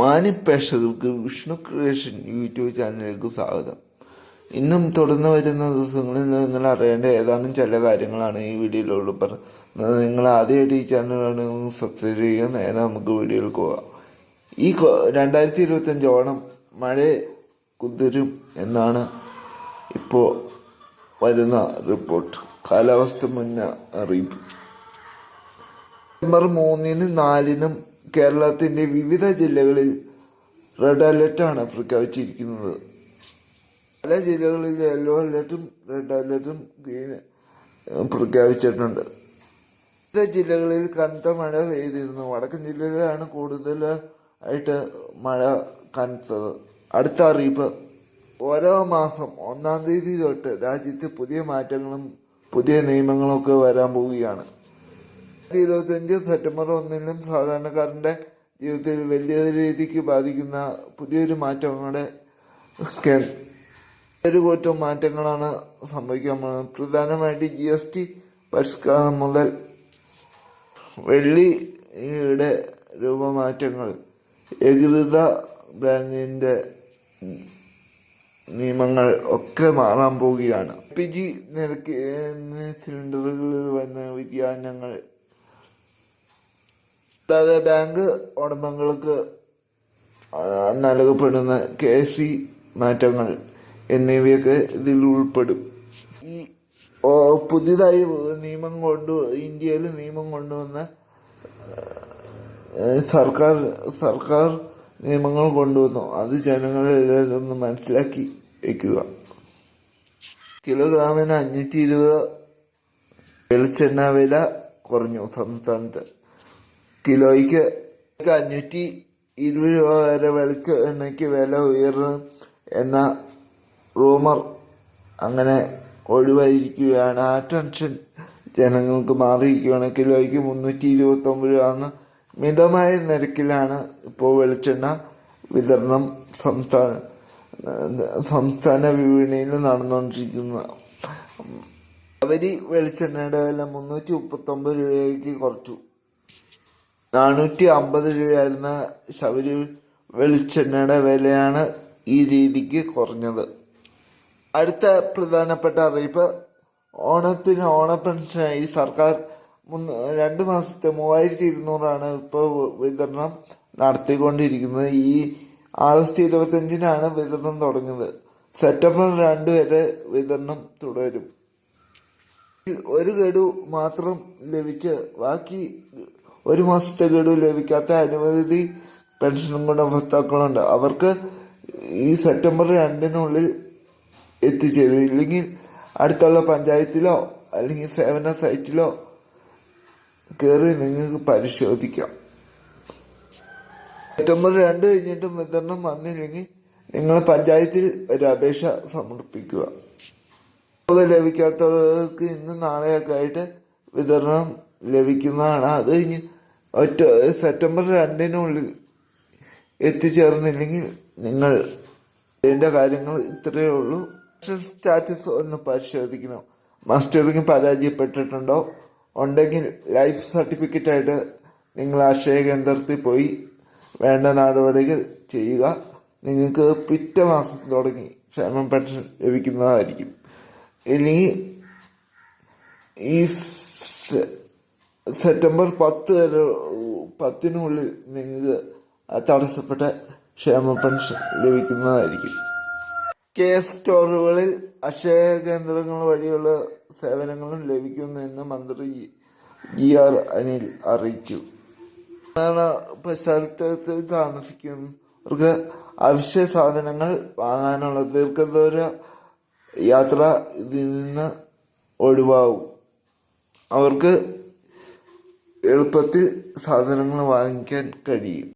മാന്യപ്രേക്ഷകർക്ക് Vishnu creation YouTube ചാനലിലേക്ക് സ്വാഗതം. ഇന്നും തുടർന്ന് വരുന്ന ദിവസങ്ങളിൽ നിങ്ങൾ അറിയേണ്ട ഏതാനും ചില കാര്യങ്ങളാണ് ഈ വീഡിയോയിലൂടെ പറഞ്ഞത്. നിങ്ങൾ ആദ്യമായിട്ട് ഈ ചാനലാണ് സബ്സ്ക്രൈബ് ചെയ്യുക നേരെ നമുക്ക് വീഡിയോയിൽ പോകാം. ഈ രണ്ടായിരത്തി ഇരുപത്തഞ്ച് ഓണം മഴ കുതിരും എന്നാണ് ഇപ്പോൾ വരുന്ന റിപ്പോർട്ട്. കാലാവസ്ഥ മുന്നറിയിപ്പ്. ഡിസംബർ മൂന്നിനും നാലിനും കേരളത്തിന്റെ വിവിധ ജില്ലകളിൽ റെഡ് അലർട്ടാണ് പ്രഖ്യാപിച്ചിരിക്കുന്നത് പല ജില്ലകളിൽ യെല്ലോ അലർട്ടും റെഡ് അലർട്ടും ഗ്രീൻ പ്രഖ്യാപിച്ചിട്ടുണ്ട്. വിവിധ ജില്ലകളിൽ കനത്ത മഴ പെയ്തിരുന്നു. വടക്കൻ ജില്ലയിലാണ് കൂടുതലായിട്ട് മഴ കനത്തത്. അടുത്ത അറിയിപ്പ്. ഓരോ മാസം ഒന്നാം തീയതി തൊട്ട് രാജ്യത്ത് പുതിയ മാറ്റങ്ങളും പുതിയ നിയമങ്ങളും ഒക്കെ വരാൻ പോവുകയാണ്. ഇരുപത്തിയഞ്ച് സെപ്റ്റംബർ ഒന്നിനും സാധാരണക്കാരന്റെ ജീവിതത്തിൽ വലിയ രീതിക്ക് ബാധിക്കുന്ന പുതിയൊരു മാറ്റങ്ങളുടെ ഒരു കൂറ്റം മാറ്റങ്ങളാണ് സംഭവിക്കാൻ പോകുന്നത് പ്രധാനമായിട്ട് ജി എസ് ടി പരിഷ്കാരം മുതൽ വെള്ളിയുടെ രൂപമാറ്റങ്ങൾ ഏകൃത ബാങ്കിന്റെ നിയമങ്ങൾ ഒക്കെ മാറാൻ പോവുകയാണ്. പി ജി നിരക്ക് സിലിണ്ടറുകളിൽ വന്ന വ്യതിയാനങ്ങൾ കൂടാതെ ബാങ്ക് ഉടമകൾക്ക് നൽകപ്പെടുന്ന കെ സി മാറ്റങ്ങൾ എന്നിവയൊക്കെ ഇതിൽ ഉൾപ്പെടും. ഈ പുതിയതായി നിയമം കൊണ്ടു ഇന്ത്യയിൽ നിയമം കൊണ്ടുവന്ന സർക്കാർ സർക്കാർ നിയമങ്ങൾ കൊണ്ടുവന്നു. അത് ജനങ്ങളെല്ലാം ഒന്ന് മനസ്സിലാക്കി വയ്ക്കുക കിലോഗ്രാമിന് അഞ്ഞൂറ്റി ഇരുപത് വെളിച്ചെണ്ണ വില കുറഞ്ഞു. സംസ്ഥാനത്ത് കിലോയ്ക്ക് അഞ്ഞൂറ്റി ഇരുപത് രൂപ വരെ വെളിച്ച എണ്ണയ്ക്ക് വില ഉയർന്നു എന്ന റൂമർ അങ്ങനെ ഒഴിവായിരിക്കുകയാണ്. ആ ടെൻഷൻ ജനങ്ങൾക്ക് മാറിയിരിക്കുകയാണ്. കിലോയ്ക്ക് മുന്നൂറ്റി ഇരുപത്തൊമ്പത് രൂപ മിതമായ നിരക്കിലാണ് ഇപ്പോൾ വെളിച്ചെണ്ണ വിതരണം സംസ്ഥാന സംസ്ഥാന വിപണിയിൽ നടന്നുകൊണ്ടിരിക്കുന്നത്. അവരി വെളിച്ചെണ്ണയുടെ വില മുന്നൂറ്റി മുപ്പത്തൊമ്പത് രൂപയ്ക്ക് കുറച്ചു. നാനൂറ്റി അമ്പത് രൂപയായിരുന്ന ശബരി വെളിച്ചെണ്ണയുടെ വിലയാണ് ഈ രീതിക്ക് കുറഞ്ഞത്. അടുത്ത പ്രധാനപ്പെട്ട അറിയിപ്പ് ഓണത്തിന് ഓണപ്പെൻഷനായി സർക്കാർ മുന്ന് രണ്ട് മാസത്തെ മൂവായിരത്തി ഇരുന്നൂറാണ് ഇപ്പോൾ വിതരണം നടത്തിക്കൊണ്ടിരിക്കുന്നത്. ഈ ആഗസ്റ്റ് ഇരുപത്തഞ്ചിനാണ് വിതരണം തുടങ്ങുന്നത്. സെപ്റ്റംബർ രണ്ട് വരെ വിതരണം തുടരും. ഒരു ഗഡു മാത്രം ലഭിച്ച് ബാക്കി ഒരു മാസത്തെ ഗഡു ലഭിക്കാത്ത പെൻഷനും പെൻഷൻ ഗുണഭോക്താക്കളുണ്ട് അവർക്ക് ഈ സെപ്റ്റംബർ രണ്ടിനുള്ളിൽ എത്തിച്ചേരും. ഇല്ലെങ്കിൽ അടുത്തുള്ള പഞ്ചായത്തിലോ അല്ലെങ്കിൽ സേവന സൈറ്റിലോ കയറി നിങ്ങൾക്ക് പരിശോധിക്കാം. സെപ്റ്റംബർ രണ്ട് കഴിഞ്ഞിട്ടും വിതരണം വന്നില്ലെങ്കിൽ നിങ്ങൾ പഞ്ചായത്തിൽ ഒരു അപേക്ഷ സമർപ്പിക്കുക. ലഭിക്കാത്തവർക്ക് ഇന്ന് നാളെയൊക്കെ ആയിട്ട് വിതരണം ലഭിക്കുന്നതാണ്. അത് കഴിഞ്ഞ് ഒറ്റ സെപ്റ്റംബർ രണ്ടിനുള്ളിൽ എത്തിച്ചേർന്നില്ലെങ്കിൽ നിങ്ങൾ ചെയ്യേണ്ട കാര്യങ്ങൾ ഇത്രയേ ഉള്ളൂ. സ്റ്റാറ്റസ് ഒന്ന് പരിശോധിക്കണം. മാസ്റ്ററിങ് പരാജയപ്പെട്ടിട്ടുണ്ടോ? ഉണ്ടെങ്കിൽ ലൈഫ് സർട്ടിഫിക്കറ്റ് ആയിട്ട് നിങ്ങൾ അക്ഷയ കേന്ദ്രത്തിൽ പോയി വേണ്ട നടപടികൾ ചെയ്യുക. നിങ്ങൾക്ക് പിറ്റേ മാസം തുടങ്ങി ക്ഷേമ പെൻഷൻ ലഭിക്കുന്നതായിരിക്കും. ഇനി ഈ സെപ്റ്റംബർ പത്ത് വരെ പത്തിനുള്ളിൽ നിങ്ങൾക്ക് തടസ്സപ്പെട്ട ക്ഷേമ പെൻഷൻ ലഭിക്കുന്നതായിരിക്കും. കെ എസ് സ്റ്റോറുകളിൽ അക്ഷയ കേന്ദ്രങ്ങൾ വഴിയുള്ള സേവനങ്ങളും ലഭിക്കുമെന്ന് മന്ത്രി ജി ആർ അനിൽ അറിയിച്ചു. പശ്ചാത്തലത്തിൽ താമസിക്കുന്നവർക്ക് അവശ്യ സാധനങ്ങൾ വാങ്ങാനുള്ള ദീർഘദൂര യാത്ര ഇതിൽ നിന്ന് ഒഴിവാകും. അവർക്ക് എളുപ്പത്തിൽ സാധനങ്ങൾ വാങ്ങിക്കാൻ കഴിയും.